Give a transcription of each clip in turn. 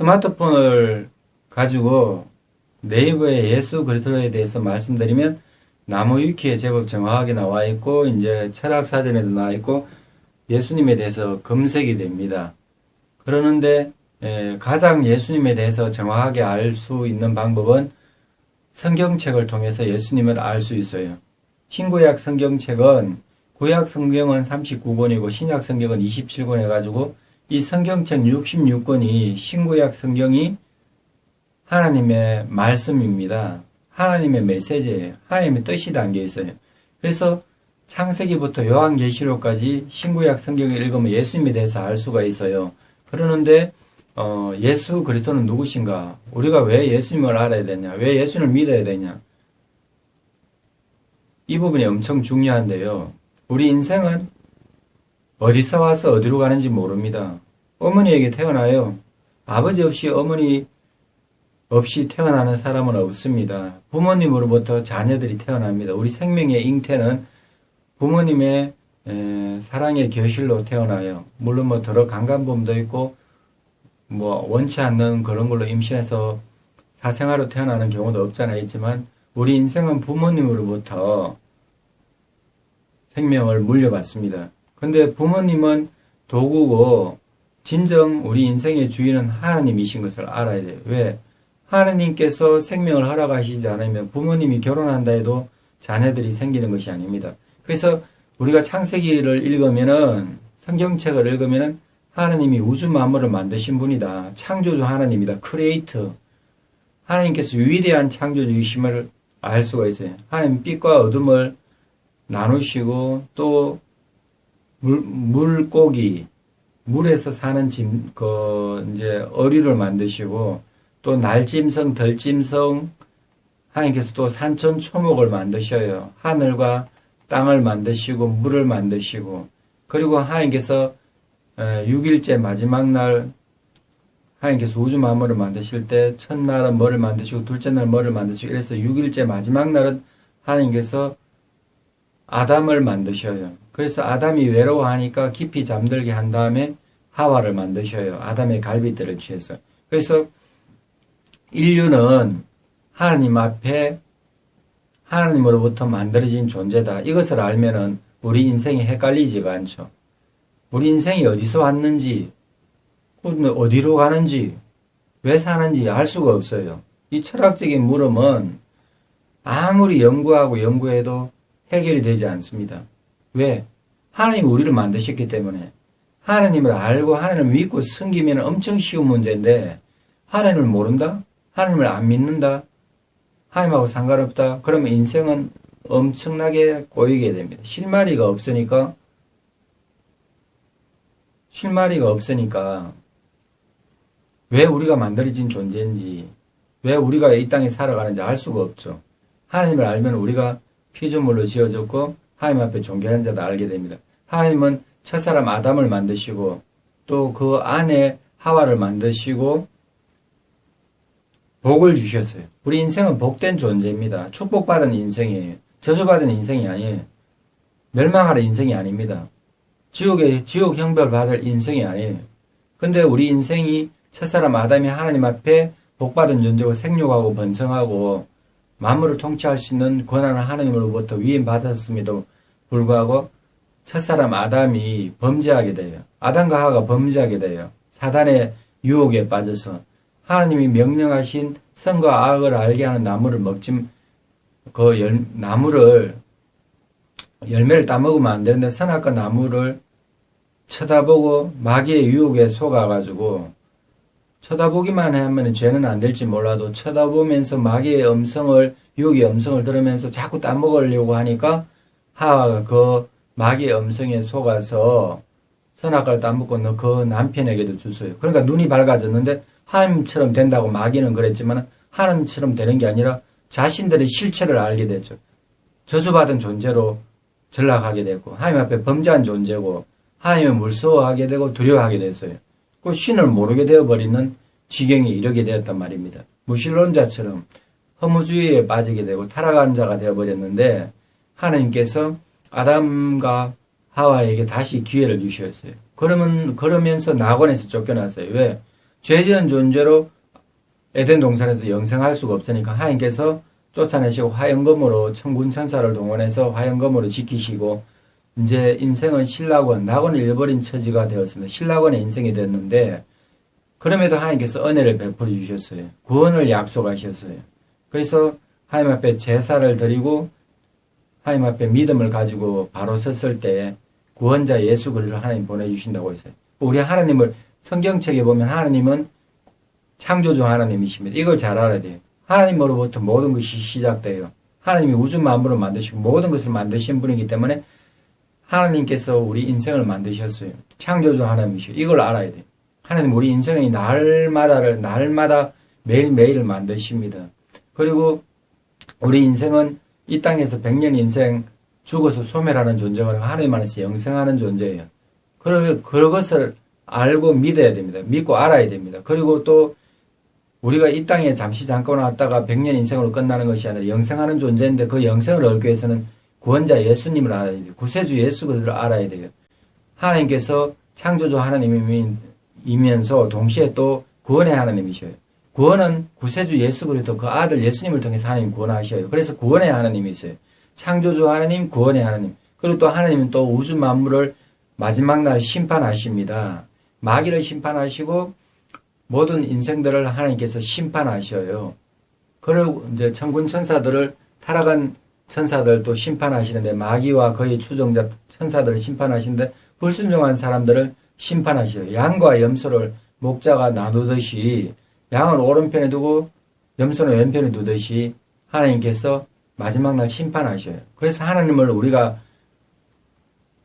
스마트폰을 가지고 네이버에 예수 그리스도에 대해서 말씀드리면 나무 위키에 제법 정확하게 나와 있고 이제 철학 사전에도 나와 있고 예수님에 대해서 검색이 됩니다. 그러는데 에, 가장 예수님에 대해서 정확하게 알 수 있는 방법은 성경책을 통해서 예수님을 알 수 있어요. 신구약 성경책은 구약 성경은 39권이고 신약 성경은 27권 해가지고 이 성경책 66권이 신구약 성경이 하나님의 말씀입니다. 하나님의 메시지예요. 하나님의 뜻이 담겨 있어요. 그래서 창세기부터 요한계시록까지 신구약 성경을 읽으면 예수님에 대해서 알 수가 있어요. 그러는데 어, 예수 그리스도는 누구신가? 우리가 왜 예수님을 알아야 되냐? 왜 예수님을 믿어야 되냐? 이 부분이 엄청 중요한데요. 우리 인생은 어디서 와서 어디로 가는지 모릅니다. 어머니에게 태어나요. 아버지 없이 어머니 없이 태어나는 사람은 없습니다. 부모님으로부터 자녀들이 태어납니다. 우리 생명의 잉태는 부모님의 에, 사랑의 결실로 태어나요. 물론 뭐 더러 강간범도 있고 뭐 원치 않는 그런 걸로 임신해서 사생아로 태어나는 경우도 없잖아 있지만 우리 인생은 부모님으로부터 생명을 물려받습니다. 근데 부모님은 도구고 진정 우리 인생의 주인은 하나님이신 것을 알아야 돼요. 왜? 하나님께서 생명을 허락하시지 않으면 부모님이 결혼한다 해도 자녀들이 생기는 것이 아닙니다. 그래서 우리가 창세기를 읽으면은 성경책을 읽으면은 하나님이 우주 만물을 만드신 분이다. 창조주 하나님이다. 크리에이터. 하나님께서 위대한 창조주이심을 알 수가 있어요. 하나님 빛과 어둠을 나누시고 또 물, 물고기, 물에서 사는 짐, 그, 이제 어류를 만드시고 또 날짐승, 덜짐승, 하나님께서 또 산천 초목을 만드셔요. 하늘과 땅을 만드시고 물을 만드시고 그리고 하나님께서 6일째 마지막 날 하나님께서 우주 만물을 만드실 때 첫날은 뭐를 만드시고 둘째 날 뭐를 만드시고 이래서 6일째 마지막 날은 하나님께서 아담을 만드셔요. 그래서 아담이 외로워하니까 깊이 잠들게 한 다음에 하와를 만드셔요. 아담의 갈비뼈를 취해서. 그래서 인류는 하나님 앞에 하나님으로부터 만들어진 존재다. 이것을 알면은 우리 인생이 헷갈리지가 않죠. 우리 인생이 어디서 왔는지, 어디로 가는지, 왜 사는지 알 수가 없어요. 이 철학적인 물음은 아무리 연구하고 연구해도 해결이 되지 않습니다. 왜? 하나님이 우리를 만드셨기 때문에 하나님을 알고 하나님을 믿고 섬기면 엄청 쉬운 문제인데 하나님을 모른다? 하나님을 안 믿는다? 하나님하고 상관없다? 그러면 인생은 엄청나게 꼬이게 됩니다. 실마리가 없으니까 실마리가 없으니까 왜 우리가 만들어진 존재인지 왜 우리가 이 땅에 살아가는지 알 수가 없죠. 하나님을 알면 우리가 피조물로 지어졌고 하나님 앞에 존귀한 자다 알게 됩니다. 하나님은 첫사람 아담을 만드시고 또 그 안에 하와를 만드시고 복을 주셨어요. 우리 인생은 복된 존재입니다. 축복받은 인생이에요. 저주받은 인생이 아니에요. 멸망할 인생이 아닙니다. 지옥에 지옥 형벌 받을 인생이 아니에요. 근데 우리 인생이 첫사람 아담이 하나님 앞에 복받은 존재고 생육하고 번성하고 만물을 통치할 수 있는 권한을 하나님으로부터 위임 받았음에도 불구하고 첫사람 아담이 범죄하게 돼요. 아담과 하가 범죄하게 돼요. 사단의 유혹에 빠져서 하나님이 명령하신 선과 악을 알게 하는 나무를 먹지 그 열, 나무를 열매를 따먹으면 안 되는데 선악과 나무를 쳐다보고 마귀의 유혹에 속아가지고 쳐다보기만 하면 죄는 안 될지 몰라도 쳐다보면서 마귀의 음성을 유혹의 음성을 들으면서 자꾸 따먹으려고 하니까 하와가 그 마귀의 음성에 속아서 선악과를 따먹고 그 남편에게도 줬어요. 그러니까 눈이 밝아졌는데 하나님처럼 된다고 마귀는 그랬지만 하나님처럼 되는 게 아니라 자신들의 실체를 알게 됐죠. 저주받은 존재로 전락하게 됐고 하나님 앞에 범죄한 존재고 하나님을 물서워하게 되고 두려워하게 됐어요. 그 신을 모르게 되어버리는 지경에 이르게 되었단 말입니다. 무신론자처럼 허무주의에 빠지게 되고 타락한 자가 되어버렸는데 하나님께서 아담과 하와에게 다시 기회를 주셨어요. 그러면 그러면서 낙원에서 쫓겨났어요. 왜? 죄지은 존재로 에덴 동산에서 영생할 수가 없으니까 하나님께서 쫓아내시고 화영검으로 천군 천사를 동원해서 화영검으로 지키시고 이제 인생은 신라권, 낙원을 잃어버린 처지가 되었습니다. 신라권의 인생이 됐는데 그럼에도 하나님께서 은혜를 베풀어 주셨어요. 구원을 약속하셨어요. 그래서 하나님 앞에 제사를 드리고 하나님 앞에 믿음을 가지고 바로 섰을 때 구원자 예수 그리스도를 하나님 보내주신다고 했어요. 우리 하나님을 성경책에 보면 하나님은 창조주 하나님이십니다. 이걸 잘 알아야 돼요. 하나님으로부터 모든 것이 시작돼요. 하나님이 우주 만물을 만드시고 모든 것을 만드신 분이기 때문에 하나님께서 우리 인생을 만드셨어요. 창조주 하나님이시요. 이걸 알아야 돼요. 하나님 우리 인생의 날마다를 날마다 매일매일을 만드십니다. 그리고 우리 인생은 이 땅에서 백년 인생 죽어서 소멸하는 존재가 하나님 안에서 영생하는 존재예요. 그러, 그것을 알고 믿어야 됩니다. 믿고 알아야 됩니다. 그리고 또 우리가 이 땅에 잠시 잠깐 왔다가 백년 인생으로 끝나는 것이 아니라 영생하는 존재인데 그 영생을 얻기 위해서는 구원자 예수님을 알아야 돼요. 구세주 예수 그리스도를 알아야 돼요. 하나님께서 창조주 하나님이면서 동시에 또 구원의 하나님이셔요. 구원은 구세주 예수 그리스도 그 아들 예수님을 통해서 하나님 구원하셔요. 그래서 구원의 하나님이 있어요. 창조주 하나님, 구원의 하나님. 그리고 또 하나님은 또 우주 만물을 마지막 날 심판하십니다. 마귀를 심판하시고 모든 인생들을 하나님께서 심판하셔요. 그리고 이제 천군 천사들을 타락한 천사들도 심판하시는데 마귀와 그의 추종자 천사들을 심판하시는데 불순종한 사람들을 심판하셔요. 양과 염소를 목자가 나누듯이 양을 오른편에 두고 염소는 왼편에 두듯이 하나님께서 마지막 날 심판하셔요. 그래서 하나님을 우리가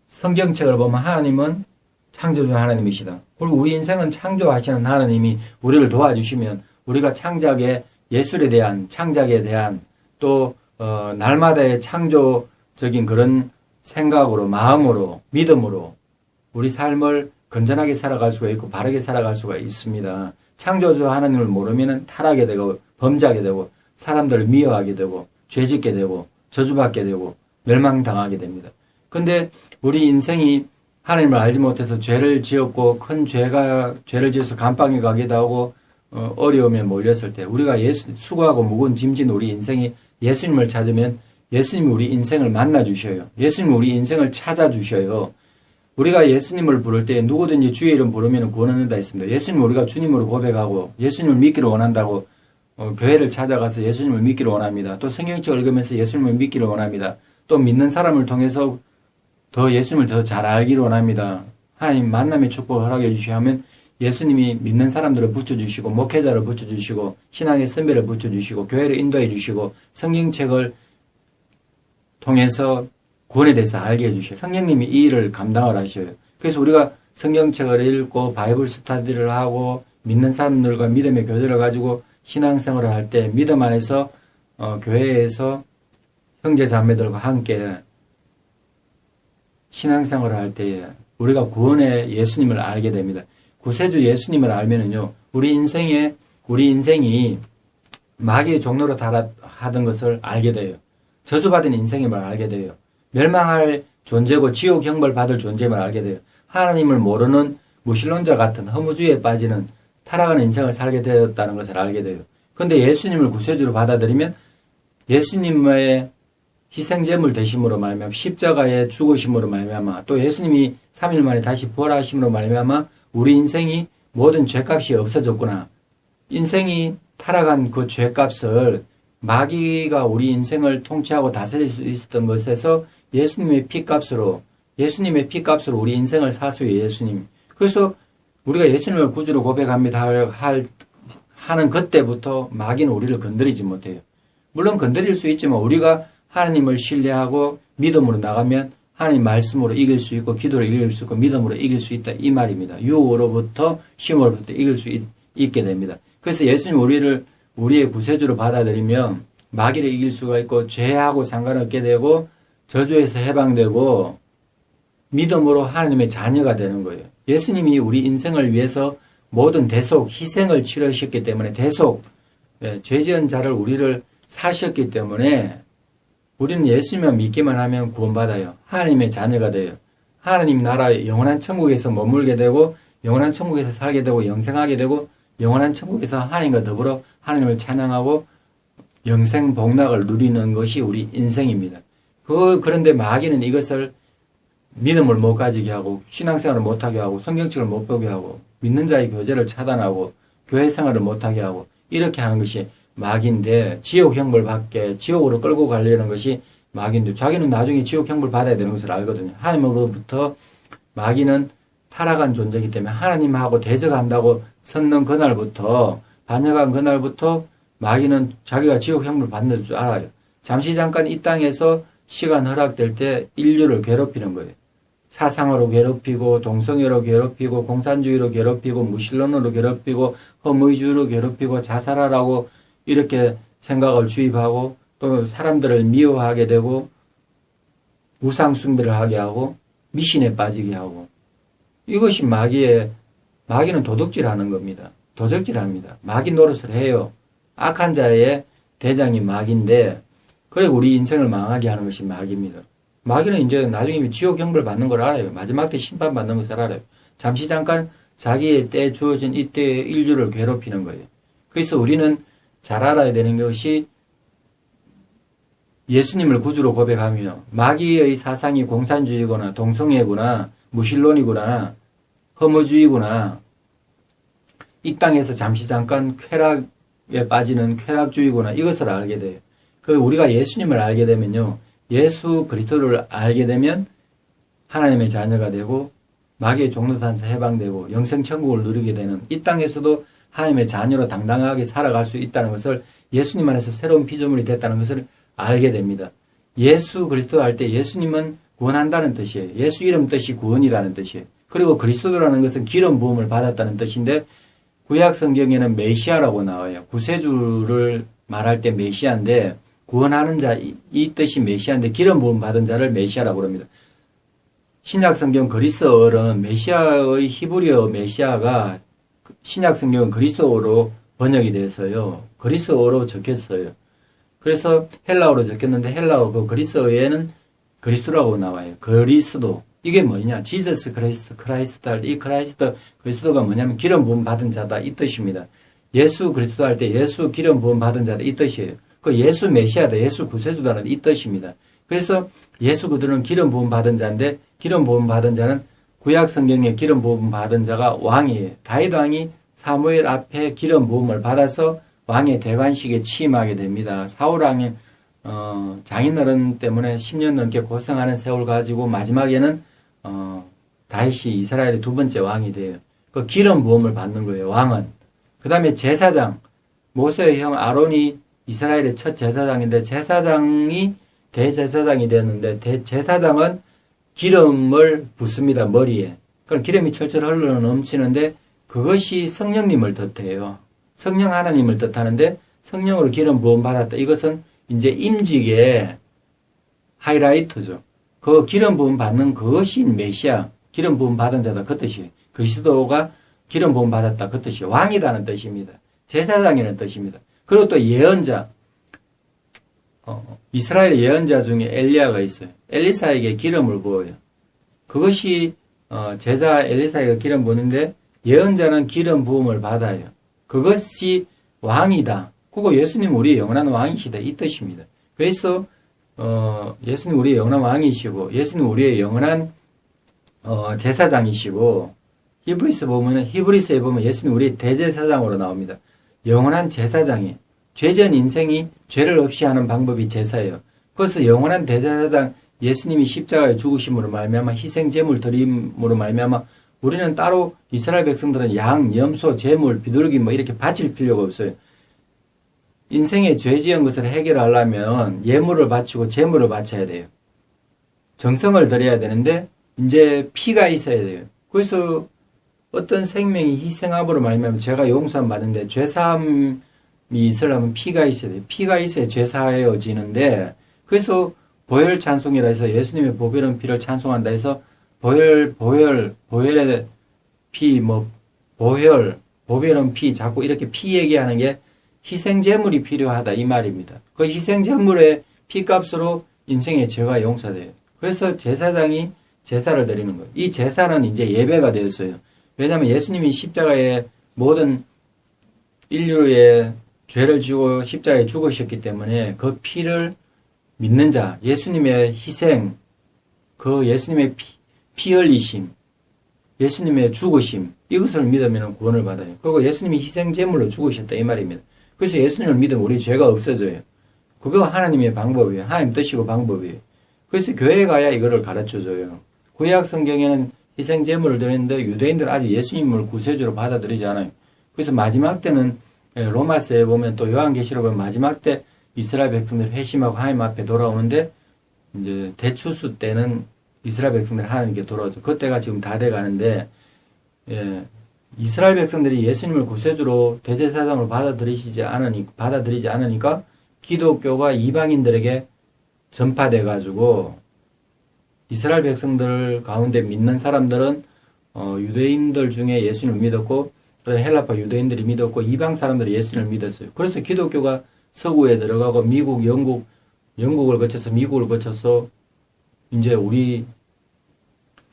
성경책을 보면 하나님은 창조주 하나님이시다. 그리고 우리 인생은 창조하시는 하나님이 우리를 도와주시면 우리가 창작의 예술에 대한 창작에 대한 또 어, 날마다의 창조적인 그런 생각으로 마음으로 믿음으로 우리 삶을 건전하게 살아갈 수가 있고 바르게 살아갈 수가 있습니다. 창조주 하나님을 모르면 타락하게 되고 범죄하게 되고 사람들을 미워하게 되고 죄짓게 되고 저주받게 되고 멸망당하게 됩니다. 근데 우리 인생이 하나님을 알지 못해서 죄를 지었고 큰 죄가 죄를 지어서 감방에 가기도 하고 어, 어려움에 몰렸을 때 우리가 예수 수고하고 무거운 짐진 우리 인생이 예수님을 찾으면 예수님이 우리 인생을 만나 주셔요. 예수님이 우리 인생을 찾아 주셔요. 우리가 예수님을 부를 때 누구든지 주의 이름 부르면 구원한다 했습니다. 예수님 우리가 주님으로 고백하고 예수님을 믿기를 원한다고 어, 교회를 찾아가서 예수님을 믿기를 원합니다. 또 성경책 읽으면서 예수님을 믿기를 원합니다. 또 믿는 사람을 통해서 더 예수님을 더 잘 알기를 원합니다. 하나님 만남의 축복을 허락해 주시면 하 예수님이 믿는 사람들을 붙여주시고 목회자를 붙여주시고 신앙의 선배를 붙여주시고 교회를 인도해 주시고 성경책을 통해서 구원에 대해서 알게 해주셔요. 성령님이 이 일을 감당을 하셔요. 그래서 우리가 성경책을 읽고 바이블 스타디를 하고 믿는 사람들과 믿음의 교제를 가지고 신앙생활을 할 때 믿음 안에서 어, 교회에서 형제 자매들과 함께 신앙생활을 할 때에 우리가 구원의 예수님을 알게 됩니다. 구세주 예수님을 알면은요, 우리 인생에 우리 인생이 마귀의 종로로 달아 하던 것을 알게 돼요. 저주받은 인생임을 알게 돼요. 멸망할 존재고 지옥 형벌 받을 존재임을 알게 돼요. 하나님을 모르는 무신론자 같은 허무주의에 빠지는 타락한 인생을 살게 되었다는 것을 알게 돼요. 그런데 예수님을 구세주로 받아들이면 예수님의 희생제물 되심으로 말미암아 십자가의 죽으심으로 말미암아 또 예수님이 3일 만에 다시 부활하심으로 말미암아 우리 인생이 모든 죄값이 없어졌구나. 인생이 타락한 그 죄값을 마귀가 우리 인생을 통치하고 다스릴 수 있었던 것에서 예수님의 피값으로 예수님의 피값으로 우리 인생을 사수해 예수님. 그래서 우리가 예수님을 구주로 고백합니다 할 하는 그때부터 마귀는 우리를 건드리지 못해요. 물론 건드릴 수 있지만 우리가 하나님을 신뢰하고 믿음으로 나가면 하나님 말씀으로 이길 수 있고 기도로 이길 수 있고 믿음으로 이길 수 있다 이 말입니다. 유혹으로부터 시험으로부터 이길 수 있, 게 됩니다. 그래서 예수님 우리를 우리의 구세주로 받아들이면 마귀를 이길 수가 있고 죄하고 상관없게 되고 저주에서 해방되고 믿음으로 하나님의 자녀가 되는 거예요. 예수님이 우리 인생을 위해서 모든 대속, 희생을 치르셨기 때문에 대속, 예, 죄 지은 자를 우리를 사셨기 때문에 우리는 예수님만 믿기만 하면 구원받아요. 하나님의 자녀가 돼요. 하나님 나라 영원한 천국에서 머물게 되고 영원한 천국에서 살게 되고 영생하게 되고 영원한 천국에서 하나님과 더불어 하나님을 찬양하고 영생 복락을 누리는 것이 우리 인생입니다. 그, 그런데 마귀는 이것을 믿음을 못 가지게 하고, 신앙생활을 못하게 하고, 성경책을 못 보게 하고, 믿는 자의 교제를 차단하고, 교회 생활을 못하게 하고, 이렇게 하는 것이 마귀인데, 지옥 형벌 받게, 지옥으로 끌고 가려는 것이 마귀인데, 자기는 나중에 지옥 형벌 받아야 되는 것을 알거든요. 하나님으로부터 마귀는 타락한 존재이기 때문에 하나님하고 대적한다고 섰는 그날부터, 반역한 그날부터 마귀는 자기가 지옥 형벌 받는 줄 알아요. 잠시 잠깐 이 땅에서 시간 허락될 때 인류를 괴롭히는 거예요. 사상으로 괴롭히고 동성애로 괴롭히고 공산주의로 괴롭히고 무신론으로 괴롭히고 허무주의로 괴롭히고 자살하라고 이렇게 생각을 주입하고 또 사람들을 미워하게 되고 우상 숭배를 하게 하고 미신에 빠지게 하고 이것이 마귀의 마귀는 도둑질하는 겁니다. 도적질합니다. 마귀 노릇을 해요. 악한 자의 대장이 마귀인데 그래 우리 인생을 망하게 하는 것이 마귀입니다. 마귀는 이제 나중에 지옥 형벌 받는 걸 알아요. 마지막 때 심판 받는 것을 알아요. 잠시 잠깐 자기의 때 주어진 이때의 인류를 괴롭히는 거예요. 그래서 우리는 잘 알아야 되는 것이 예수님을 구주로 고백하며 마귀의 사상이 공산주의거나 동성애구나 무신론이구나 허무주의구나 이 땅에서 잠시 잠깐 쾌락에 빠지는 쾌락주의구나 이것을 알게 돼요. 그 우리가 예수님을 알게 되면요. 예수 그리스도를 알게 되면 하나님의 자녀가 되고 마귀의 종로탄에서 해방되고 영생 천국을 누리게 되는 이 땅에서도 하나님의 자녀로 당당하게 살아갈 수 있다는 것을 예수님 안에서 새로운 피조물이 됐다는 것을 알게 됩니다. 예수 그리스도 할 때 예수님은 구원한다는 뜻이에요. 예수 이름 뜻이 구원이라는 뜻이에요. 그리고 그리스도라는 것은 기름 부음을 받았다는 뜻인데 구약 성경에는 메시아라고 나와요. 구세주를 말할 때 메시아인데 구원하는 자이 뜻이 메시아인데 기름 부음 받은 자를 메시아라고 합니다. 신약 성경 그리스어는 메시아의 히브리어 메시아가 신약 성경은 그리스어로 번역이 돼서요. 그리스어로 적혔어요. 그래서 헬라어로 적혔는데 헬라어 그 그리스어에는 그리스도라고 나와요. 그리스도. 이게 뭐냐? 지저스 크라이스트, 크라이스트 이 크라이스트 그리스도가 뭐냐면 기름 부음 받은 자다 이 뜻입니다. 예수 그리스도 할 때 예수 기름 부음 받은 자다 이 뜻이에요. 그 예수 메시아다, 예수 구세주다는 이 뜻입니다. 그래서 예수 그들은 기름 부음 받은 자인데 기름 부음 받은 자는 구약 성경에 기름 부음 받은 자가 왕이에요. 다윗 왕이 사무엘 앞에 기름 부음을 받아서 왕의 대관식에 취임하게 됩니다. 사울 왕이 어, 장인어른 때문에 10년 넘게 고생하는 세월 가지고 마지막에는 어, 다윗이 이스라엘의 두 번째 왕이 돼요. 그 기름 부음을 받는 거예요. 왕은. 그 다음에 제사장 모세의 형 아론이 이스라엘의 첫 제사장인데 제사장이 대제사장이 되었는데 대제사장은 기름을 붓습니다. 머리에. 그럼 기름이 철철 흘러 넘치는데 그것이 성령님을 뜻해요. 성령 하나님을 뜻하는데 성령으로 기름 부음 받았다. 이것은 이제 임직의 하이라이트죠. 그 기름 부음 받는 그것이 메시아, 기름 부음 받은 자다 그 뜻이에요. 그리스도가 기름 부음 받았다 그 뜻이에요. 왕이라는 뜻입니다. 제사장이라는 뜻입니다. 그리고 또 예언자. 어, 이스라엘 예언자 중에 엘리야가 있어요. 엘리사에게 기름을 부어요. 그것이 어, 제자 엘리사에게 기름 부는데 예언자는 기름 부음을 받아요. 그것이 왕이다. 그거 예수님 우리의 영원한 왕이시다. 이 뜻입니다. 그래서 어, 예수님 우리의 영원한 왕이시고 예수님 우리의 영원한 어, 제사장이시고 히브리스 보면 히브리스에 보면 예수님 우리 대제사장으로 나옵니다. 영원한 제사장이 죄전 인생이 죄를 없이 하는 방법이 제사예요. 그래서 영원한 대제사장 예수님이 십자가에 죽으심으로 말미암아 희생 제물 드림으로 말미암아 우리는 따로 이스라엘 백성들은 양, 염소, 제물, 비둘기 뭐 이렇게 바칠 필요가 없어요. 인생의 죄 지은 것을 해결하려면 예물을 바치고 제물을 바쳐야 돼요. 정성을 들여야 되는데 이제 피가 있어야 돼요. 그래서 어떤 생명이 희생함으로 말미암아 죄가 용서함 받는데 죄사함이 있으려면 피가 있어야 돼요. 피가 있어야 죄사해지는데 그래서 보혈 찬송이라 해서 예수님의 보혈은 피를 찬송한다 해서 보혈 보혈 보혈의 피 뭐 보혈 보혈은 피 자꾸 이렇게 피 얘기하는 게 희생 제물이 필요하다 이 말입니다. 그 희생 제물의 피값으로 인생의 죄가 용서돼요. 그래서 제사장이 제사를 드리는 거예요. 이 제사는 이제 예배가 되었어요. 왜냐하면 예수님이 십자가에 모든 인류의 죄를 지고 십자가에 죽으셨기 때문에 그 피를 믿는 자, 예수님의 희생, 그 예수님의 피, 피 흘리심, 예수님의 죽으심, 이것을 믿으면 구원을 받아요. 그리고 예수님이 희생 제물로 죽으셨다 이 말입니다. 그래서 예수님을 믿으면 우리 죄가 없어져요. 그거 하나님의 방법이에요. 하나님 뜻이고 방법이에요. 그래서 교회에 가야 이거를 가르쳐 줘요. 구약 성경에는 희생 제물을 드리는데 유대인들은 아직 예수님을 구세주로 받아들이지 않아요. 그래서 마지막 때는 예, 로마서에 보면 또 요한계시록 보면 마지막 때 이스라엘 백성들 회심하고 하나님 앞에 돌아오는데 이제 대추수 때는 이스라엘 백성들 하나님께 돌아오죠. 그때가 지금 다 돼가는데 예, 이스라엘 백성들이 예수님을 구세주로 대제사장으로 받아들이시지 않으니 받아들이지 않으니까 기독교가 이방인들에게 전파돼 가지고 이스라엘 백성들 가운데 믿는 사람들은 어, 유대인들 중에 예수님을 믿었고 헬라파 유대인들이 믿었고 이방 사람들이 예수님을 믿었어요. 그래서 기독교가 서구에 들어가고 미국, 영국, 영국을 거쳐서 미국을 거쳐서 이제 우리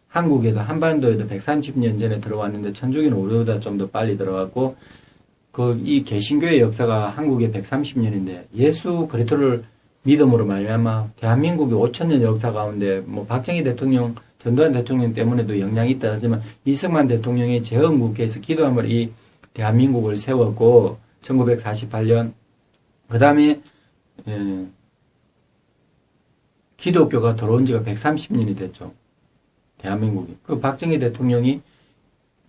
한국에도 한반도에도 130년 전에 들어왔는데 천주교는 우리보다 좀 더 빨리 들어갔고 그 이 개신교의 역사가 한국에 130년인데 예수 그리스도를 믿음으로 말미암아 대한민국이 5천 년 역사 가운데 뭐 박정희 대통령, 전두환 대통령 때문에도 영향이 있다 하지만 이승만 대통령이 재헌국회에서 기도함을 이 대한민국을 세웠고 1948년 그 다음에 예, 기독교가 들어온 지가 130년이 됐죠. 대한민국이. 그 박정희 대통령이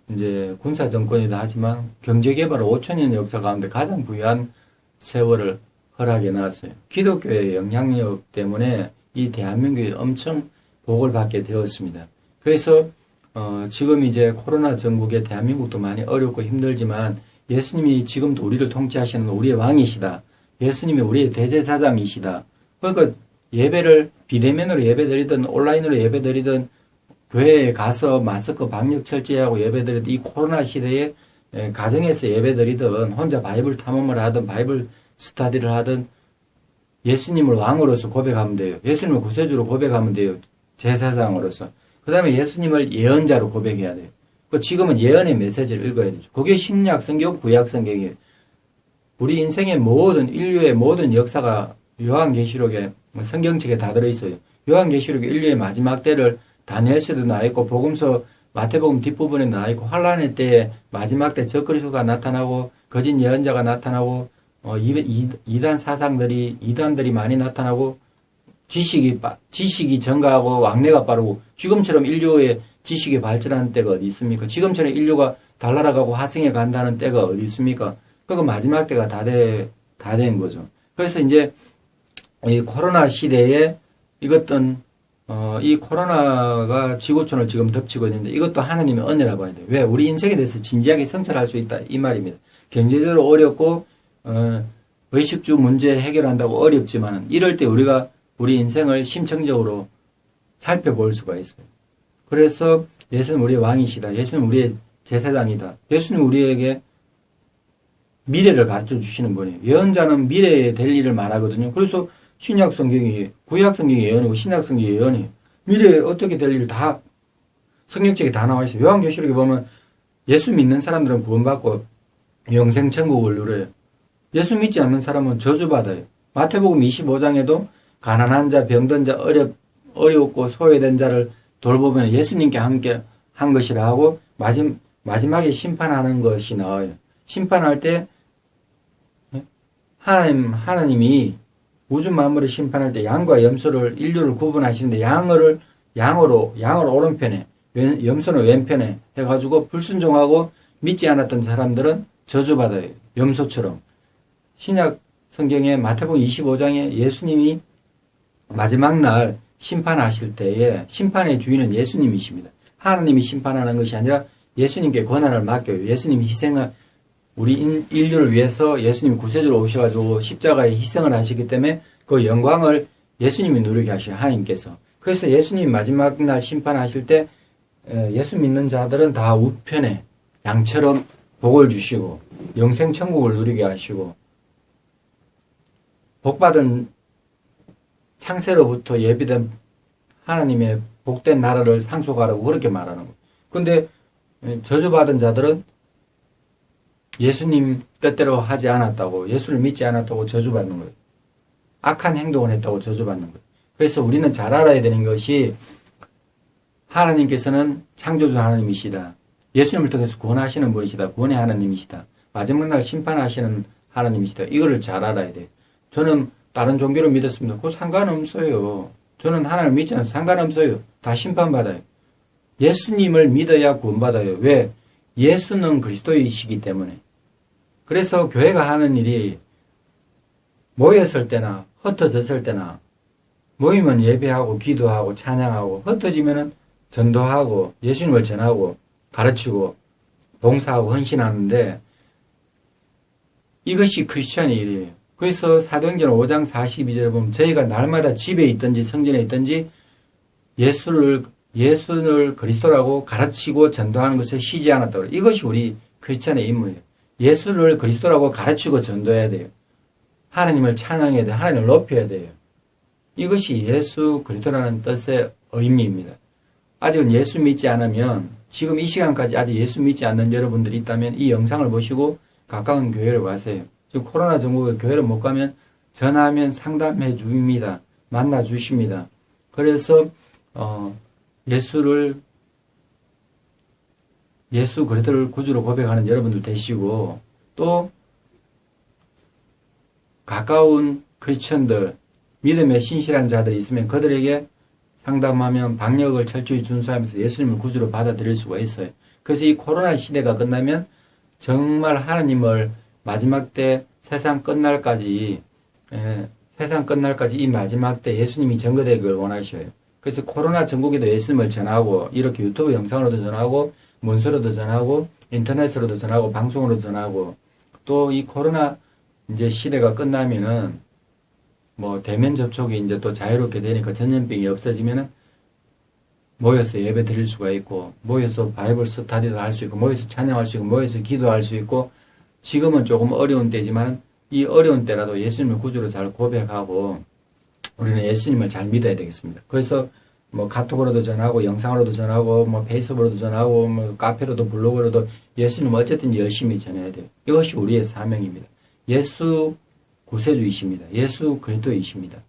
이제 군사 정권이다 하지만 경제 개발을 5천 년 역사 가운데 가장 부유한 세월을 허락해 놨어요. 기독교의 영향력 때문에 이 대한민국이 엄청 복을 받게 되었습니다. 그래서 어, 지금 이제 코로나 전국에 대한민국도 많이 어렵고 힘들지만 예수님이 지금도 우리를 통치하시는 우리의 왕이시다. 예수님이 우리의 대제사장이시다. 그러니까 예배를 비대면으로 예배드리든 온라인으로 예배드리든 교회에 가서 마스크 방역 철저히하고 예배드리든 이 코로나 시대에 가정에서 예배드리든 혼자 바이블 탐험을 하든 바이블 스타디를 하든 예수님을 왕으로서 고백하면 돼요. 예수님을 구세주로 고백하면 돼요. 제사장으로서. 그 다음에 예수님을 예언자로 고백해야 돼요. 그 지금은 예언의 메시지를 읽어야 되죠. 그게 신약 성경, 구약 성경이에요. 우리 인생의 모든 인류의 모든 역사가 요한계시록에 성경책에 다 들어있어요. 요한계시록의 인류의 마지막 때를 다니엘서도 나와 있고 복음서 마태복음 뒷부분에 나와 있고 환란의 때에 마지막 때 적그리스도가 나타나고 거짓 예언자가 나타나고 어, 이단 사상들이 이단들이 많이 나타나고 지식이 지식이 증가하고 왕래가 빠르고 지금처럼 인류의 지식이 발전하는 때가 어디 있습니까? 지금처럼 인류가 달나라가고 화성에 간다는 때가 어디 있습니까? 그거 마지막 때가 다 돼, 다 된 거죠. 그래서 이제 이 코로나 시대에 이것은 어, 이 코로나가 지구촌을 지금 덮치고 있는데 이것도 하나님의 은혜라고 해야 돼요. 왜? 우리 인생에 대해서 진지하게 성찰할 수 있다. 이 말입니다. 경제적으로 어렵고, 어, 의식주 문제 해결한다고 어렵지만 이럴 때 우리가 우리 인생을 심층적으로 살펴볼 수가 있어요. 그래서 예수는 우리의 왕이시다. 예수는 우리의 제사장이다. 예수는 우리에게 미래를 가르쳐 주시는 분이에요. 예언자는 미래에 될 일을 말하거든요. 그래서 신약 성경이 구약 성경이 예언이고 신약 성경이 예언이에요. 미래에 어떻게 될일다 성경책에 다 나와 있어요. 요한계시록에 보면 예수 믿는 사람들은 구원받고 영생 천국을 누려요. 예수 믿지 않는 사람은 저주받아요. 마태복음 25장에도 가난한 자, 병든 자, 어렵, 어렵고 소외된 자를 돌보면 예수님께 함께 한 것이라 하고 마지막, 마지막에 심판하는 것이 나와요. 심판할 때 하나님, 하나님이 우주 만물을 심판할 때 양과 염소를 인류를 구분하시는데 양을 양으로 양을 오른편에 염소는 왼편에 해가지고 불순종하고 믿지 않았던 사람들은 저주받아요. 염소처럼 신약 성경의 마태복음 25장에 예수님이 마지막 날 심판하실 때에 심판의 주인은 예수님이십니다. 하나님이 심판하는 것이 아니라 예수님께 권한을 맡겨요. 예수님이 희생을 우리 인류를 위해서 예수님 구세주로 오셔가지고 십자가에 희생을 하시기 때문에 그 영광을 예수님이 누리게 하셔요. 하나님께서. 그래서 예수님 마지막 날 심판하실 때 예수 믿는 자들은 다 우편에 양처럼 복을 주시고 영생 천국을 누리게 하시고 복받은 창세로부터 예비된 하나님의 복된 나라를 상속하라고 그렇게 말하는 거예요. 근데 저주받은 자들은 예수님 뜻대로 하지 않았다고 예수를 믿지 않았다고 저주받는 거예요. 악한 행동을 했다고 저주받는 거예요. 그래서 우리는 잘 알아야 되는 것이 하나님께서는 창조주 하나님이시다. 예수님을 통해서 구원하시는 분이시다. 구원의 하나님이시다. 마지막 날 심판하시는 하나님이시다. 이거를 잘 알아야 돼요. 저는 다른 종교를 믿었습니다. 그거 상관없어요. 저는 하나님을 믿지 않아서 상관없어요. 다 심판받아요. 예수님을 믿어야 구원받아요. 왜? 예수는 그리스도이시기 때문에. 그래서 교회가 하는 일이 모였을 때나 흩어졌을 때나 모이면 예배하고 기도하고 찬양하고 흩어지면은 전도하고 예수님을 전하고 가르치고 봉사하고 헌신하는데 이것이 크리스천의 일이에요. 그래서 사도행전 5장 42절에 보면 저희가 날마다 집에 있든지 성전에 있든지 예수를 예수를 그리스도라고 가르치고 전도하는 것을 쉬지 않았다고 그래요. 이것이 우리 크리스천의 임무예요. 예수를 그리스도라고 가르치고 전도해야 돼요. 하나님을 찬양해야 돼요. 하나님을 높여야 돼요. 이것이 예수 그리스도라는 뜻의 의미입니다. 아직은 예수 믿지 않으면 지금 이 시간까지 아직 예수 믿지 않는 여러분들이 있다면 이 영상을 보시고 가까운 교회를 와세요. 지금 코로나 전국에 교회를 못 가면 전화하면 상담해 줍니다. 만나 주십니다. 그래서 어, 예수를 예수 그리스도를 구주로 고백하는 여러분들 되시고 또 가까운 크리스천들 믿음에 신실한 자들이 있으면 그들에게 상담하면 방역을 철저히 준수하면서 예수님을 구주로 받아들일 수가 있어요. 그래서 이 코로나 시대가 끝나면 정말 하나님을 마지막 때 세상 끝날까지 예, 세상 끝날까지 이 마지막 때 예수님이 전거되기를 원하셔요. 그래서 코로나 전국에도 예수님을 전하고 이렇게 유튜브 영상으로도 전하고 문서로도 전하고 인터넷으로도 전하고 방송으로도 전하고 또 이 코로나 이제 시대가 끝나면은 뭐 대면 접촉이 이제 또 자유롭게 되니까 전염병이 없어지면은 모여서 예배 드릴 수가 있고 모여서 바이블 스타디도 할 수 있고 모여서 찬양할 수 있고 모여서 기도할 수 있고 지금은 조금 어려운 때지만 이 어려운 때라도 예수님을 구주로 잘 고백하고 우리는 예수님을 잘 믿어야 되겠습니다. 그래서 뭐 카톡으로도 전하고 영상으로도 전하고 뭐 페이스북으로도 전하고 뭐 카페로도 블로그로도 예수님 어쨌든 열심히 전해야 돼요. 이것이 우리의 사명입니다. 예수 구세주이십니다. 예수 그리스도이십니다.